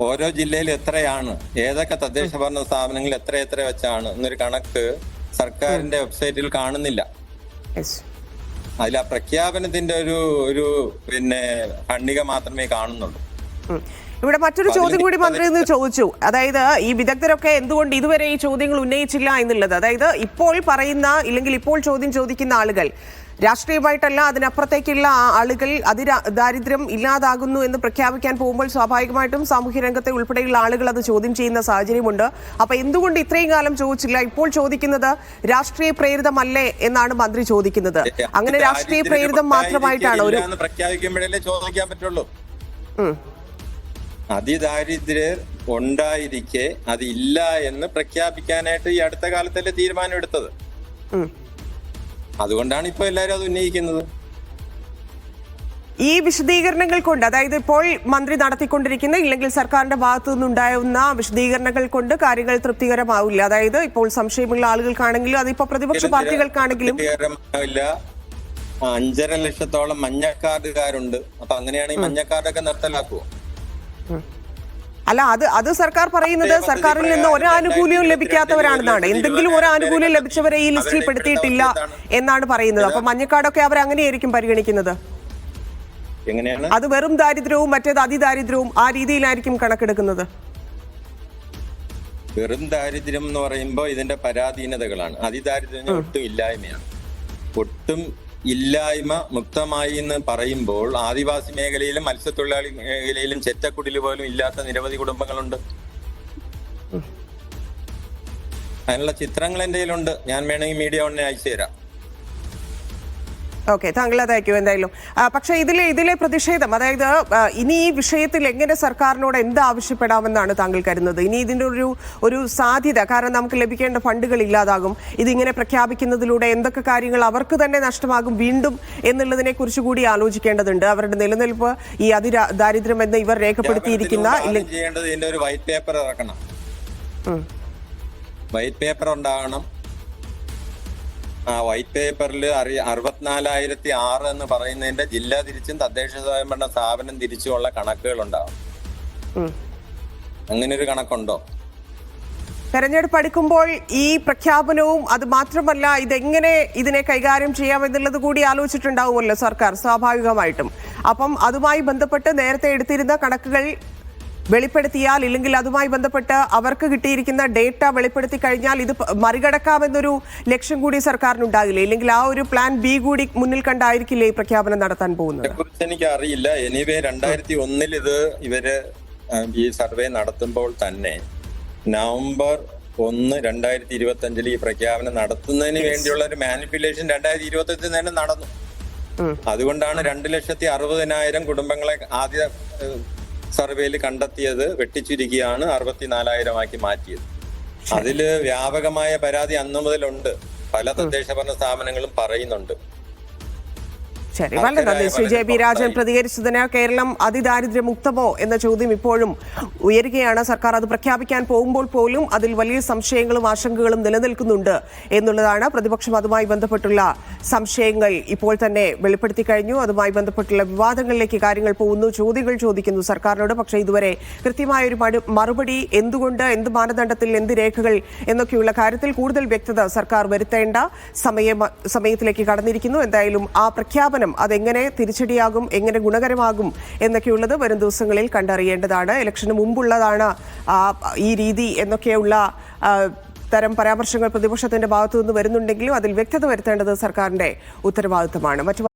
ഓരോ ജില്ലയിൽ എത്രയാണ്? ഏതൊക്കെ തദ്ദേശ ഭരണ സ്ഥാപനങ്ങൾ എത്ര എത്ര വെച്ചാണ്? എന്നൊരു കണക്ക് സർക്കാരിന്റെ വെബ്സൈറ്റിൽ കാണുന്നില്ല. അതിൽ ആ പ്രഖ്യാപനത്തിന്റെ ഒരു ഒരു പിന്നെ ഖണ്ഡിക മാത്രമേ കാണുന്നുള്ളൂ. ഇവിടെ മറ്റൊരു ചോദ്യം കൂടി മന്ത്രി നിന്ന് ചോദിച്ചു. അതായത് ഈ വിദഗ്ധരൊക്കെ എന്തുകൊണ്ട് ഇതുവരെ ഈ ചോദ്യങ്ങൾ ഉന്നയിച്ചില്ല എന്നുള്ളത്. അതായത് ഇപ്പോൾ പറയുന്ന ഇല്ലെങ്കിൽ ഇപ്പോൾ ചോദ്യം ചോദിക്കുന്ന ആളുകൾ. രാഷ്ട്രീയമായിട്ടല്ല അതിനപ്പുറത്തേക്കുള്ള ആളുകൾ അതിര ദാരിദ്ര്യം ഇല്ലാതാകുന്നു എന്ന് പ്രഖ്യാപിക്കാൻ പോകുമ്പോൾ സ്വാഭാവികമായിട്ടും സാമൂഹ്യ രംഗത്തെ ഉൾപ്പെടെയുള്ള ആളുകൾ അത് ചോദ്യം ചെയ്യുന്ന സാഹചര്യമുണ്ട്. അപ്പൊ എന്തുകൊണ്ട് ഇത്രയും കാലം ചോദിച്ചില്ല? ഇപ്പോൾ ചോദിക്കുന്നത് രാഷ്ട്രീയ പ്രേരിതമല്ലേ എന്നാണ് മന്ത്രി ചോദിക്കുന്നത്. അങ്ങനെ രാഷ്ട്രീയ പ്രേരിതം മാത്രമായിട്ടാണ് ഒരു പ്രഖ്യാപിക്കുമ്പോഴല്ലേ ചോദിക്കാൻ പറ്റുള്ളൂ. അതിദാരിദ്ര്യർ ഉണ്ടായിരിക്കെ അതില്ല എന്ന് പ്രഖ്യാപിക്കാനായിട്ട് ഈ അടുത്ത കാലത്തല്ലേ തീരുമാനം എടുത്തത്. അതുകൊണ്ടാണ് ഇപ്പൊ എല്ലാരും അത് ഉന്നയിക്കുന്നത്. ഈ വിശദീകരണങ്ങൾ കൊണ്ട് അതായത് ഇപ്പോൾ മന്ത്രി നടത്തിക്കൊണ്ടിരിക്കുന്ന ഇല്ലെങ്കിൽ സർക്കാരിന്റെ ഭാഗത്തു നിന്നുണ്ടാവുന്ന വിശദീകരണങ്ങൾ കൊണ്ട് കാര്യങ്ങൾ തൃപ്തികരമാവില്ല. അതായത് ഇപ്പോൾ സംശയമുള്ള ആളുകൾക്കാണെങ്കിലും അതിപ്പോ പ്രതിപക്ഷ പാർട്ടികൾക്കാണെങ്കിലും അഞ്ചര ലക്ഷത്തോളം മഞ്ഞക്കാർഡുകാരുണ്ട്. അപ്പൊ അങ്ങനെയാണെങ്കിൽ മഞ്ഞക്കാർഡൊക്കെ നിർത്തലാക്കുവോ? അല്ല അത് അത് സർക്കാർ പറയുന്നത് സർക്കാരിൽ നിന്ന് ഒരാനുകൂല്യവും ലഭിക്കാത്തവരാണെന്നാണ്. എന്തെങ്കിലും ഒരു ആനുകൂല്യം ലഭിച്ചവരെ ഈ ലിസ്റ്റിൽ പെടുത്തിയിട്ടില്ല എന്നാണ് പറയുന്നത്. അപ്പൊ മഞ്ഞക്കാടൊക്കെ അവർ അങ്ങനെയായിരിക്കും പരിഗണിക്കുന്നത്. എങ്ങനെയാണ്? അത് വെറും ദാരിദ്ര്യവും മറ്റേത് അതിദാരിദ്ര്യവും ആ രീതിയിലായിരിക്കും കണക്കെടുക്കുന്നത്. വെറും ദാരിദ്ര്യം എന്ന് പറയുമ്പോൾ ഇതിന്റെ പരാധീനതകളാണ്. അതിദാരിദ്ര്യം ഒട്ടും ഇല്ലായ്മയാണ്. ഒട്ടും ഇല്ലായ്മ മുക്തമായി എന്ന് പറയുമ്പോൾ ആദിവാസി മേഖലയിലും മത്സ്യത്തൊഴിലാളി മേഖലയിലും ചെറ്റക്കുടിൽ പോലും ഇല്ലാത്ത നിരവധി കുടുംബങ്ങളുണ്ട്. അതിനുള്ള ചിത്രങ്ങൾ എന്തെങ്കിലും കയ്യിലുണ്ട്. ഞാൻ വേണമെങ്കിൽ മീഡിയ ഉടനെ അയച്ചു തരാം ഓക്കെ താങ്കൾ അതായിരിക്കും എന്തായാലും. പക്ഷേ ഇതിലെ ഇതിലെ പ്രതിഷേധം അതായത് ഇനി ഈ വിഷയത്തിൽ എങ്ങനെ സർക്കാരിനോട് എന്ത് ആവശ്യപ്പെടാമെന്നാണ് താങ്കൾ കരുതുന്നത്? ഇനി ഇതിന്റെ ഒരു ഒരു സാധ്യത കാരണം നമുക്ക് ലഭിക്കേണ്ട ഫണ്ടുകൾ ഇല്ലാതാകും. ഇതിങ്ങനെ പ്രഖ്യാപിക്കുന്നതിലൂടെ എന്തൊക്കെ കാര്യങ്ങൾ അവർക്ക് തന്നെ നഷ്ടമാകും വീണ്ടും എന്നുള്ളതിനെ കുറിച്ച് കൂടി ആലോചിക്കേണ്ടതുണ്ട്. അവരുടെ നിലനിൽപ്പ് ഈ അതിര ദാരിദ്ര്യം എന്ന് ഇവർ രേഖപ്പെടുത്തിയിരിക്കുന്ന വൈറ്റ് പേപ്പർ ഇറക്കണം. വൈറ്റ് പേപ്പർ ഉണ്ടാകണം. വൈറ്റ് പേപ്പറിൽ അറി അറുപത്തിനാലായിരത്തി ആറ് എന്ന് പറയുന്നതിന്റെ ജില്ല തിരിച്ചും തദ്ദേശ സ്വയംഭരണ സ്ഥാപനം തിരിച്ചുമുള്ള കണക്കുകൾ ഉണ്ടാവും ഉം. അങ്ങനെ ഒരു കണക്കുണ്ടോ? തെരഞ്ഞെടുപ്പ് അടുക്കുമ്പോൾ ഈ പ്രഖ്യാപനവും അത് മാത്രമല്ല ഇതെങ്ങനെ ഇതിനെ കൈകാര്യം ചെയ്യാം എന്നുള്ളത് കൂടി ആലോചിച്ചിട്ടുണ്ടാവുമല്ലോ സർക്കാർ സ്വാഭാവികമായിട്ടും. അപ്പം അതുമായി ബന്ധപ്പെട്ട് നേരത്തെ എടുത്തിരുന്ന കണക്കുകൾ വെളിപ്പെടുത്തിയാൽ ഇല്ലെങ്കിൽ അതുമായി ബന്ധപ്പെട്ട് അവർക്ക് കിട്ടിയിരിക്കുന്ന ഡേറ്റ വെളിപ്പെടുത്തി കഴിഞ്ഞാൽ ഇത് മറികടക്കാമെന്നൊരു ലക്ഷ്യം കൂടി സർക്കാരിനുണ്ടാകില്ലേ? ഇല്ലെങ്കിൽ ആ ഒരു പ്ലാൻ ബി കൂടി മുന്നിൽ കണ്ടായിരിക്കില്ലേ ഈ പ്രഖ്യാപനം നടത്താൻ പോകുന്നത്? എനിക്ക് അറിയില്ല എനിവേ രണ്ടായിരത്തി ഒന്നിൽ ഇത് ഇവർ ഈ സർവേ നടത്തുമ്പോൾ തന്നെ നവംബർ ഒന്ന് രണ്ടായിരത്തി ഇരുപത്തി അഞ്ചിൽ ഈ പ്രഖ്യാപനം നടത്തുന്നതിന് വേണ്ടിയുള്ള ഒരു മാനിപ്പുലേഷൻ രണ്ടായിരത്തി ഇരുപത്തി അഞ്ചിൽ തന്നെ നടന്നു. അതുകൊണ്ടാണ് രണ്ട് ലക്ഷത്തി അറുപതിനായിരം കുടുംബങ്ങളെ ആദ്യ സർവേയിൽ കണ്ടെത്തിയത് വെട്ടിച്ചുരുക്കിയാണ് അറുപത്തിനാലായിരം ആക്കി മാറ്റിയത്. അതിൽ വ്യാപകമായ പരാതി അന്നു മുതലുണ്ട് പല തദ്ദേശ ഭരണ സ്ഥാപനങ്ങളും പറയുന്നുണ്ട്. ശരി വളരെ നന്ദി. ശ്രീ ജെ ബി രാജൻ പ്രതികരിച്ചതിന് കേരളം അതിദാരിദ്ര്യമുക്തമോ എന്ന ചോദ്യം ഇപ്പോഴും ഉയരുകയാണ്. സർക്കാർ അത് പ്രഖ്യാപിക്കാൻ പോകുമ്പോൾ പോലും അതിൽ വലിയ സംശയങ്ങളും ആശങ്കകളും നിലനിൽക്കുന്നുണ്ട് എന്നുള്ളതാണ്. പ്രതിപക്ഷം അതുമായി ബന്ധപ്പെട്ടുള്ള സംശയങ്ങൾ ഇപ്പോൾ തന്നെ വെളിപ്പെടുത്തി കഴിഞ്ഞു. അതുമായി ബന്ധപ്പെട്ടുള്ള വിവാദങ്ങളിലേക്ക് കാര്യങ്ങൾ പോകുന്നു. ചോദ്യങ്ങൾ ചോദിക്കുന്നു സർക്കാരിനോട്. പക്ഷേ ഇതുവരെ കൃത്യമായ ഒരു മറുപടി എന്തുകൊണ്ട് എന്ത് മാനദണ്ഡത്തിൽ എന്ത് രേഖകൾ എന്നൊക്കെയുള്ള കാര്യത്തിൽ കൂടുതൽ വ്യക്തത സർക്കാർ വരുത്തേണ്ട സമയ സമയത്തിലേക്ക് കടന്നിരിക്കുന്നു. എന്തായാലും ആ പ്രഖ്യാപനം അതെങ്ങനെ തിരിച്ചടിയാകും എങ്ങനെ ഗുണകരമാകും എന്നൊക്കെയുള്ളത് വരും ദിവസങ്ങളിൽ കണ്ടറിയേണ്ടതാണ്. ഇലക്ഷന് മുമ്പുള്ളതാണ് ഈ രീതി എന്നൊക്കെയുള്ള തരം പരാമർശങ്ങൾ പ്രതിപക്ഷത്തിന്റെ ഭാഗത്തു നിന്ന് വരുന്നുണ്ടെങ്കിലും അതിൽ വ്യക്തത വരുത്തേണ്ടത് സർക്കാരിന്റെ ഉത്തരവാദിത്തമാണ്. മറ്റു